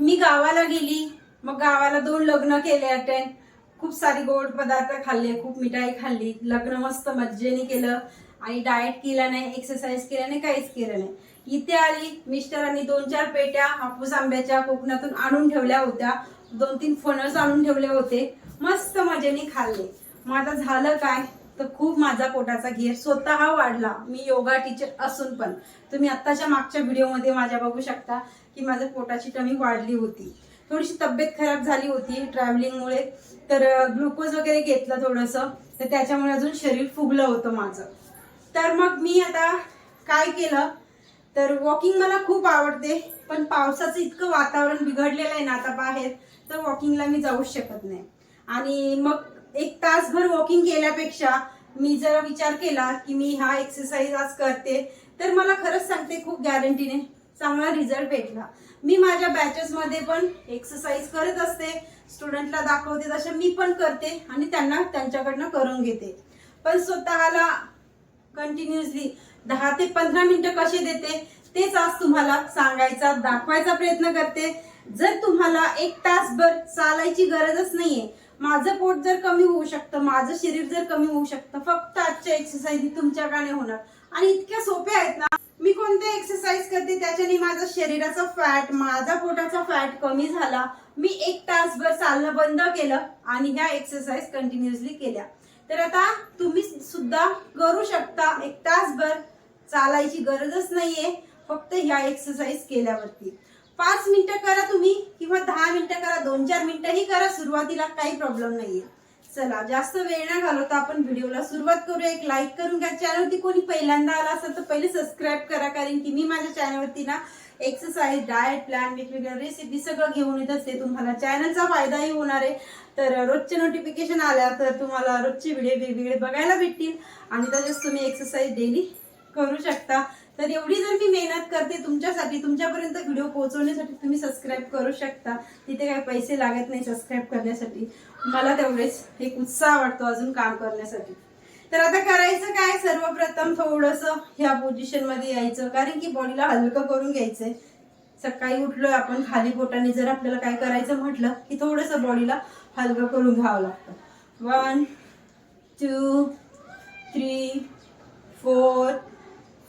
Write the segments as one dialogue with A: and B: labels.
A: मी गावाला गेली. मग गावाला दोन लग्न केले अटेंड खूप सारी गोड पदार्थ खाल्ले खूप मिठाई खाल्ली. लग्न मस्त मज्जेने केलं. आणि डाएट केला नाही एक्सरसाइज केला नाही काहीच केलं नाही. इथे आली मिस्टरांनी दोन चार पेट्या हापूस आंब्याच्या कोकणातून आणून ठेवल्या होत्या. दोन तीन फणस आणून ठेवले होते. मस्त मजेने खाल्ले. मग आता झालं काय? तर खूप माझा पोटाचा घेर स्वतः वाढला. मी योगा टीचर असून पण. तुम्ही आत्ताच्या मागच्या व्हिडिओमध्ये माझ्या बघू शकता. की माझ्या पोटाची टमी वाढली होती. थोडीशी तब्येत खराब झाली होती ट्रॅव्हलिंगमुळे तर ग्लुकोज वगैरे घेतलं थोडंसं. तर त्याच्यामुळे अजून शरीर फुगलं होतं माझं. तर मग मी आता काय केलं? तर वॉकिंग मला खूप आवडते पण पावसाचं इतकं वातावरण बिघडलेलं आहे ना आता बाहेर तर वॉकिंगला मी जाऊच शकत नाही. आणि मग एक तासभर वॉकिंग केल्यापेक्षा मी जरा विचार केला की मी हा एक्सरसाइज आज करते. तर मला खरंच सांगते खूप गॅरंटीने चांगला रिझल्ट भेटला. मी माझ्या बॅचेसमध्ये पण एक्सरसाइज करत असते. स्टुडंटला दाखवते तसे मी पण करते आणि त्यांना त्यांच्याकडनं करून घेते. पण स्वतःला कंटिन्युअसली दहा ते पंधरा मिनिटं कसे देते तेच आज तुम्हाला सांगायचा दाखवायचा प्रयत्न करते. जर तुम्हाला एक तासभर चालायची गरजच नाहीये माझं पोट जर कमी होऊ शकतं माझं शरीर जर कमी होऊ शकतं फक्त आजच्या एक्सरसाइज तुमच्याकडे होणार. आणि इतक्या सोप्या आहेत ना मी कोणते एक्सरसाइज करते? त्याच्याने माझा शरीराचा फॅट माझा पोटाचा फॅट कमी झाला. मी एक तासभर चालणं बंद केलं आणि ह्या एक्सरसाइज कंटिन्युअसली केल्या. तर आता तुम्ही सुद्धा करू शकता. एक तासभर चालायची गरजच नाहीये. फक्त ह्या एक्सरसाइज केल्यावरती. पाच मिनिटं करा तुम्ही किंवा दहा मिनिटं करा. दोन चार मिनिटंही करा. सुरुवातीला काही प्रॉब्लेम नाहीये. चला जास्त वेळ न घालवता आपण व्हिडिओला. सुरुवात करूया एक लाईक करून घ्या. चॅनलवरती कोणी पहिल्यांदा आला असेल तर पहिले सबस्क्राईब करा कारण की मी माझ्या चॅनलवरती ना एक्सरसाइज डाएट प्लॅन वेगवेगळ्या रेसिपी सगळं घेऊन येत असते. तुम्हाला चॅनलचा फायदाही होणार आहे. तर रोजचे नोटिफिकेशन आल्या तर तुम्हाला रोजचे व्हिडिओ वेगवेगळे बघायला भेटतील. आणि तसेच तुम्ही एक्सरसाइज डेली करू शकता. तर एवढी जर मी मेहनत करते तुमच्यासाठी तुमच्यापर्यंत व्हिडिओ पोहोचवण्यासाठी तुम्ही सबस्क्राईब करू शकता. तिथे काही पैसे लागत नाही सबस्क्राईब करण्यासाठी. मला तेवढेच एक उत्साह वाटतो अजून काम करण्यासाठी. तर आता करायचं काय? सर्वप्रथम थोडंसं ह्या पोझिशनमध्ये यायचं. कारण की बॉडीला हलकं करून घ्यायचंय. सकाळी उठलोय आपण खाली पोटाने जर आपल्याला काय करायचं म्हटलं की थोडंसं बॉडीला हलकं करून घ्यावं लागतं. One two three four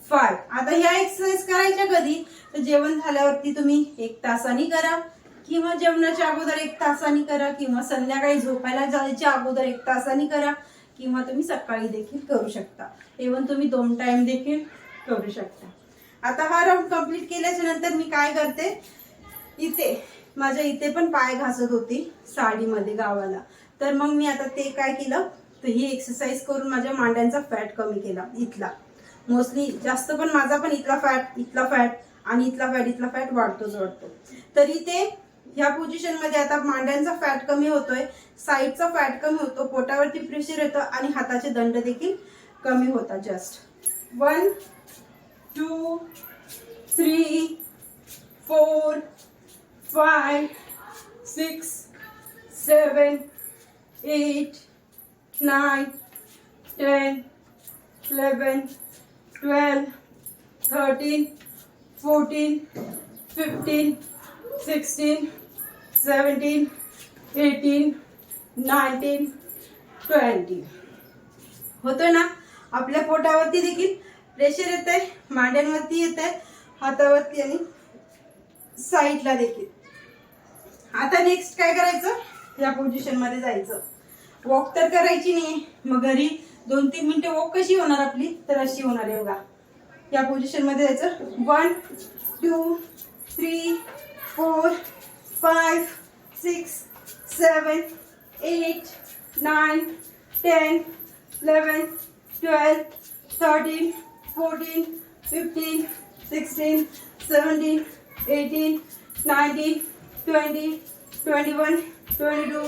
A: five आता ह्या एक्सरसाइज करायच्या कधी? तर जेवण झाल्यावरती तुम्ही एक तासाने करा. किंवा जेवणाच्या अगोदर एक तासाने करा. किंवा संध्याकाळी झोपायला जायच्या अगोदर एक तासाने करा. किंवा तुम्ही सकाळी देखील करू शकता. इव्हन तुम्ही दोन टाइम देखील करू शकता. आता हा राऊंड कंप्लीट केल्याच्यानंतर मी काय करते? इथे माझ्या इथे पण पाय घासत होती साडीमध्ये गावाला. तर मग मी आता ते काय केलं? तर ही एक्सरसाइज करून माझ्या मांड्यांचा फॅट कमी केला. इथला. मोस्टली जास्त पण माझा पण इथला फॅट इथला फॅट आणि इथला फॅट इथला फॅट वाढतोच वाढतो तरी ते ह्या पोझिशनमध्ये आता मांड्यांचा फॅट कमी होतोय साईडचा फॅट कमी होतो पोटावरती प्रेशर येतं आणि हाताचे दंड देखील कमी होतात just one two three four five six seven eight nine ten eleven twelve thirteen fourteen fifteen sixteen seventeen eighteen nineteen twenty होतो ना? आपल्या पोटावरती देखील प्रेशर येत आहे मांड्यांवरती येत आहे हातावरती आणि साईडला देखील. आता नेक्स्ट काय करायचं? या पोझिशनमध्ये जायचं. वॉक तर करायची नाही मग घरी दोन तीन मिनिटं वॉक कशी होणार आपली? तर अशी होणार आहे बघा. या पोझिशनमध्ये जायचं one two three four five six seven eight nine ten eleven twelve thirteen fourteen fifteen sixteen seventeen eighteen nineteen twenty twenty one twenty two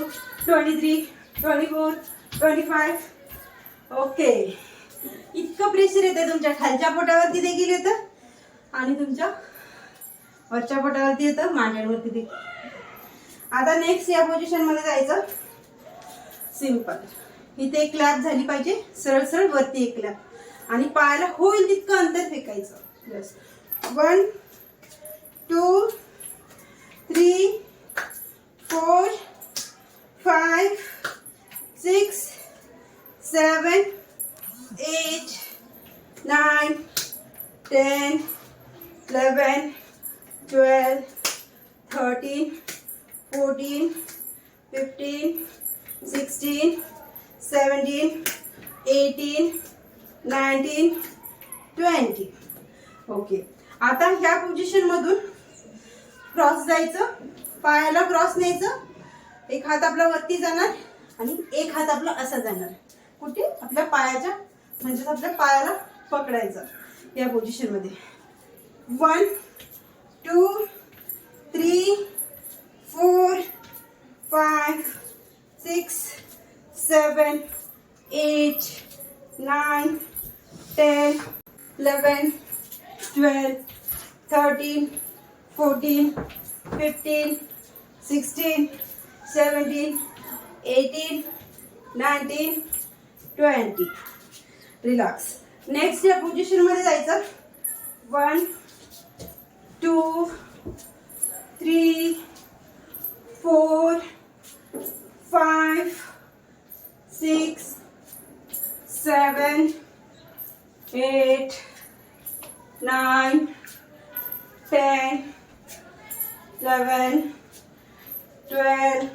A: twenty three twenty four twenty five okay. इतकं pressure येते तुमच्या खालच्या पोटावरती देखील येतं आणि तुमच्या वरच्या पोटावरती येतं मांड्यांवरती देखील. आता नेक्स्ट या पोझिशनमध्ये जायचं. सिंपल इथे एक क्लॅप झाली पाहिजे. सरळ सरळ वरती एक क्लॅप आणि पायाला होईल तितकं अंतर फेकायचं. Yes one two three four five six seven, eight, nine, ten, eleven, twelve, thirteen, fourteen, fifteen, sixteen, seventeen, eighteen, nineteen, twenty. Okay आता ह्या पोझिशन मधून क्रॉस जायचं पायाला क्रॉस न्यायचं एक हात आपला वरती जाणार आणि एक हात आपला असा जाणार कुठे? आपल्या पायाच्या म्हणजेच आपल्या पायाला पकडायचं या पोझिशनमध्ये one two three four five six seven eight nine ten eleven twelve thirteen fourteen fifteen sixteen seventeen eighteen nineteen twenty. Relax next या पोझिशनमध्ये जायचं. One two three four five six seven eight nine ten eleven twelve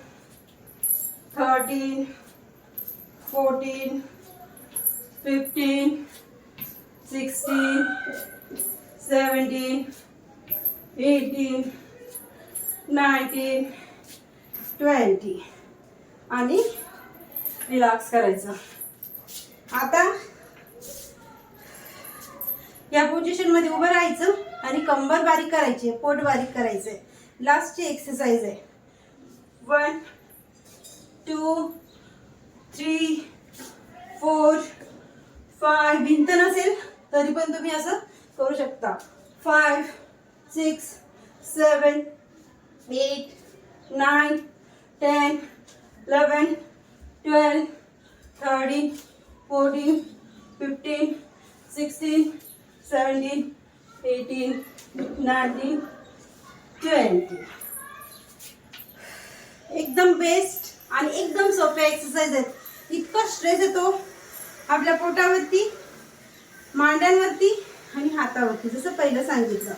A: thirteen fourteen fifteen sixteen seventeen eighteen nineteen twenty आणि relax करायचं. आता या पोझिशनमध्ये उभं राहायचं आणि कंबर बारीक करायची आहे पोट बारीक करायचंय लास्टची एक्सरसाइज आहे. One two three four five भिंत नसेल तरी पण तुम्ही असं करू शकता. Five six seven eight nine ten eleven twelve thirteen fourteen fifteen sixteen seventeen eighteen nineteen twenty एकदम बेस्ट आणि एकदम सोप्या एक्सरसाइज आहेत. इतका स्ट्रेस येतो. आपल्या पोटावरती मांड्यांवरती आणि हातावरती जसं पहिलं सांगितलं.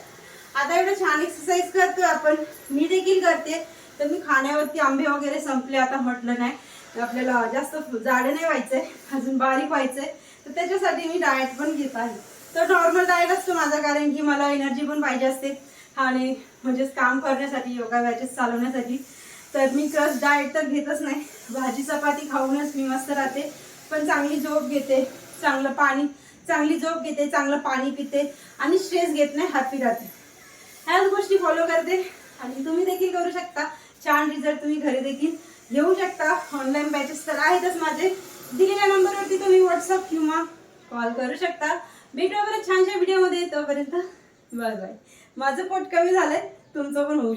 A: आता एवढं छान एक्सरसाइज करतोय आपण. मी देखील करते. तर मी खाण्यावरती आंबे वगैरे संपले आता म्हटलं नाही. आपल्याला जास्त जाडं नाही व्हायचंय अजून बारीक व्हायचंय. तर त्याच्यासाठी मी डाएट पण घेत आहे. तर नॉर्मल डाएट असतो माझा कारण की मला एनर्जी पण पाहिजे असते. आणि म्हणजेच काम करण्यासाठी योगा बॅचेस चालवण्यासाठी. तर मी क्रस डाएट तर घेतच नाही. भाजी चपाती खाऊनच मी मस्त राहते. पण चांगली झोप घेते चांगलं पाणी चांगली झोप घेते चांगलं पाणी पिते आणि स्ट्रेस घेत नाही हॅपी राहते. ह्याच गोष्टी फॉलो करते आणि तुम्ही देखील करू शकता. छान रिझल्ट तुम्ही घरी देखील घेऊ शकता. ऑनलाईन बॅचेस तर आहेतच माझे. दिलेल्या नंबरवरती तुम्ही व्हॉट्सअप किंवा कॉल करू शकता. भेटूया बरं छानशा व्हिडिओमध्ये तोपर्यंत बाय बाय माझं पोट कमी झालंय तुमचं पण होऊ